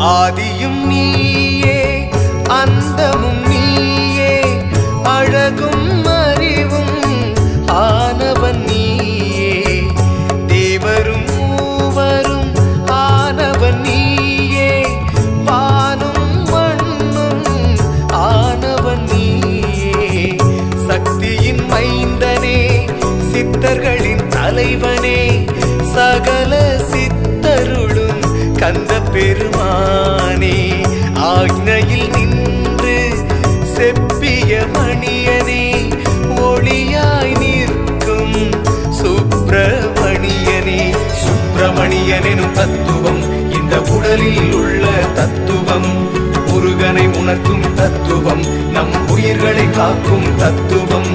ஆதியும் நீயே அந்தமும் நீயே அழகும் அறிவும் ஆனவன் நீயே. தேவரும் மூவரும் ஆனவன் நீயே வானும் மண்ணும் ஆனவன் நீயே. சக்தியின் மைந்தனே சித்தர்களின் தலைவனே சகல சித்தருளும் கந்த பெருமானே ஆக்னையில் நின்று செப்பிய மணியனே ஒளியாய் நிற்கும் சுப்பிரமணியனே. சுப்பிரமணியனும் தத்துவம் இந்த உடலில் உள்ள தத்துவம். முருகனை உணர்த்தும் தத்துவம் நம் உயிர்களை காக்கும் தத்துவம்.